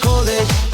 cold it.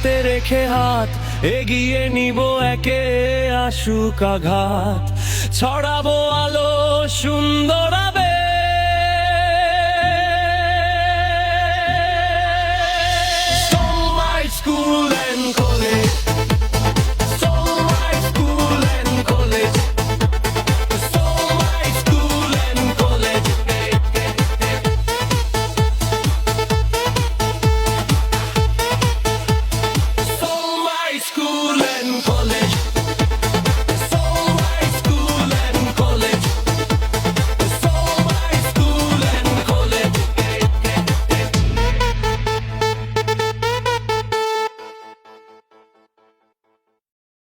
রেখে হাত এগিয়ে নিব একে আসুক আঘাত। ছড়াবো আলো সুন্দর